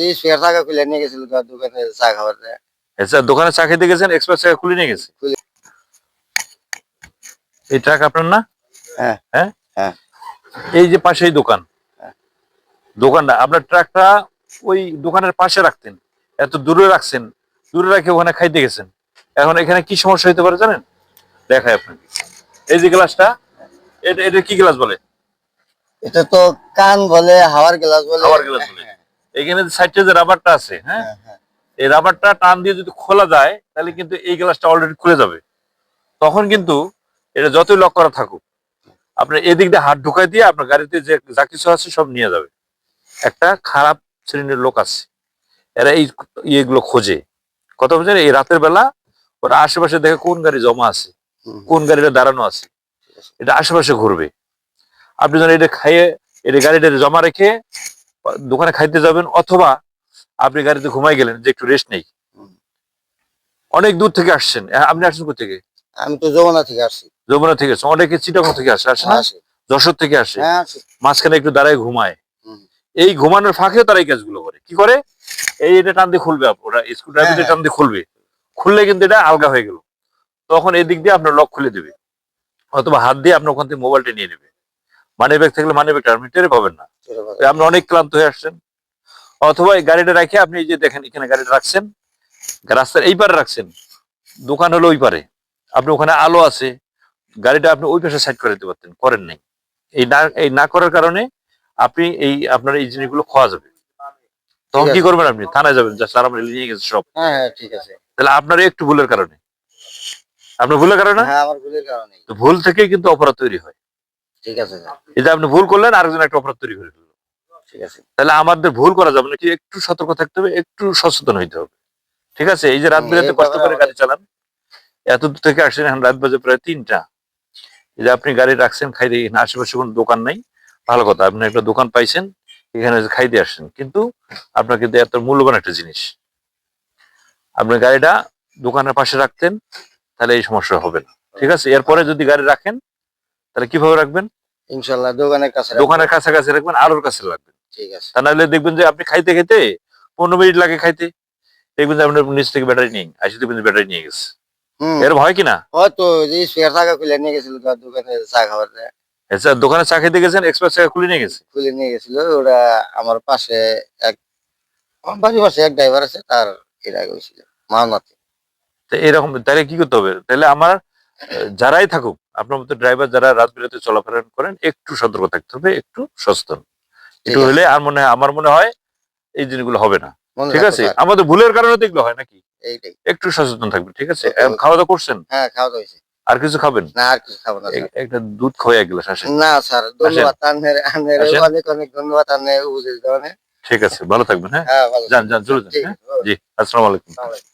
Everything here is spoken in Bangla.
যে টাকা খুলে নিয়ে গেছিল দোকানে চা খাবার আচ্ছা দোকানে চা খেতে গেছেন এক্সপ্রেস টাকা খুলে নিয়ে গেছে? এই ট্রাক আপনার না? হ্যাঁ। হ্যাঁ? হ্যাঁ। এই যে পাশেই দোকান। দোকানটা আপনার ট্রাকটা ওই দোকানের পাশে রাখতেন। এত দূরে রাখছেন দূরে রাখে ওখানে খাইতে গেছেন। এখন এখানে কি সমস্যা হতে পারে জানেন? দেখায় আপনাকে। এই যে গ্লাসটা এটা এটা কি গ্লাস বলে? এটা তো কান বলে হাওয়ার গ্লাস বলে। খাবার গ্লাস বলে। এখানে সাইডে যে রাবারটা আছে হ্যাঁ? হ্যাঁ, হ্যাঁ। এই রাবারটা টান দিয়ে যদি খোলা যায় তাহলে কিন্তু এই গ্লাসটা অলরেডি খুলে যাবে। তখন কিন্তু এটা যতই লক করা থাকুক আপনার এদিক দিয়ে হাত ঢুকাই দিয়ে আপনার গাড়িতে যে যা কিছু আছে সব নিয়ে যাবে। একটা খারাপ শ্রেণির লোক আছে এরা এই ইয়েগুলো খোঁজে। কত বুঝছেন এই রাতের বেলা ওরা আশেপাশে দেখে কোন গাড়ি জমা আছে কোন গাড়িটা দাঁড়ানো আছে এটা আশেপাশে ঘুরবে। আপনি যেন এটা খাইয়ে এটা গাড়িটা জমা রেখে দোকানে খাইতে যাবেন অথবা আপনি গাড়িতে ঘুমাই গেলেন যে একটু রেস্ট নেই। অনেক দূর থেকে আসছেন। আহ, আপনি আসছেন থেকে আমি তো যমুনা থেকে আসছি। যমুনা থেকে আসছেন। অনেকে চিটাগং থেকে আসে আসে না? যশোর থেকে আসে। হ্যাঁ মাঝখানে একটু দাঁড়ায় ঘুমায়। এই ঘুমানোর ফাঁকেও তারা এই কাজগুলো করে। কি করে? এই এটা টান দিয়ে খুলবে ওরা স্ক্রু ড্রাইভার হ্যাঁ, টান দিয়ে খুলবে। খুললে কিন্তু এটা আলগা হয়ে গেল। তখন এই দিক দিয়ে আপনার লক খুলে দিবে। অথবা হাত দিয়ে আপনার ওখান থেকে মোবাইলটা নিয়ে নেবে। মানি ব্যাগ থাকলে মানি ব্যাগটা আপনি টেরে পাবেন না। আপনি অনেক ক্লান্ত হয়ে আসছেন। অথবা এই গাড়িটা রাখে আপনি এই যে দেখেন এখানে গাড়িটা রাখছেন। রাস্তার এই পারে রাখছেন। দোকান হলো ওই পারে। আপনি ওখানে আলো আছে। গাড়িটা আপনি ওই পাশে সাইড করে দিতে পারতেন করেন নাই। এই না এই না করার কারণে আপনি এই আপনার এই জিনিসগুলো খোয়া যাবে। তখন কি করবেন আপনি? থানায় যাবেন যা আমরা নিয়ে গেছে সব। হ্যাঁ হ্যাঁ ঠিক আছে। তাহলে আপনার একটু ভুলের কারণে। আপনার ভুলের কারণে হ্যাঁ আমার ভুলের কারণে তো ভুল থেকেই কিন্তু অপরাধ তৈরি হয়। ঠিক আছে আপনি ভুল করলেন আরেকজন একটা অপরাধ তৈরি করে ফেলল। ঠিক আছে। তাহলে আমাদের ভুল করা যাবে না কি একটু সতর্ক থাকতে হবে একটু সচেতন হইতে হবে। ঠিক আছে? এই যে রাত বিরাতে কষ্ট করে গাড়ি চালান এত দূর থেকে আসেন এখন রাত বাজে প্রায় তিনটা। যে আপনি গাড়ি রাখছেন খাইতে এখানে আশেপাশে কোনো দোকান নাই ভালো কথা আপনি একটা দোকান পাইছেন এখানে যে খাইতে আসছেন। কিন্তু আপনার কিন্তু এত মূল্যবান একটা জিনিস। আপনি গাড়িটা দোকানের পাশে রাখতেন তাহলে এই সমস্যা হবে না। ঠিক আছে? এরপরে যদি গাড়ি রাখেন তাহলে কীভাবে রাখবেন? ইনশাল্লাহ দোকানের কাছে দোকানের কাছাকাছি রাখবেন আলোর কাছে রাখবেন। ঠিক আছে। তা নাহলে দেখবেন যে আপনি খাইতে খেতে পনেরো মিনিট লাগে খাইতে। দেখবেন যে আপনার নিচ থেকে ব্যাটারি নেই আসে দেখবেন ব্যাটারি নিয়ে গেছে। এরকম হয় কিনা হয়তো স্পেয়ার টাকা খুলে নিয়ে গেছিল দোকানে চা খাবার আচ্ছা দোকানে চা খেতে গেছেন এক্সপ্রেস খুলে নিয়ে গেছে? খুলে নিয়ে গেছিল ওরা আমার পাশে এক আমার বাড়ির পাশে এক ড্রাইভার আছে তার এর মাওনাতে। তো এরকম তাহলে কি করতে হবে? তাহলে আমার যারাই থাকুক আপনার মতো ড্রাইভার যারা রাত বিরাতে চলাফেরা করেন একটু সতর্ক থাকতে হবে একটু সচেতন। একটু হলে আর মনে হয় আমার মনে হয় এই জিনিসগুলো হবে না। ঠিক আছে? আমাদের ভুলের কারণে তো এগুলো হয় নাকি? একটু সচেতন থাকবে ঠিক আছে? খাওয়া দাওয়া করছেন? হ্যাঁ খাওয়া দাওয়া হয়েছে। আর কিছু খাবেন? না আর কিছু খাব না। একটা দুধ খাওয়া এক গ্লাস আসেন। না স্যার ধন্যবাদ আনের আনের অনেক অনেক ধন্যবাদ আনের বুঝে দেওয়ানে ঠিক আছে ভালো থাকবেন হ্যাঁ? হ্যাঁ যান যান চলে যান হ্যাঁ? জি আসসালামু আলাইকুম। আসসালামু আলাইকুম।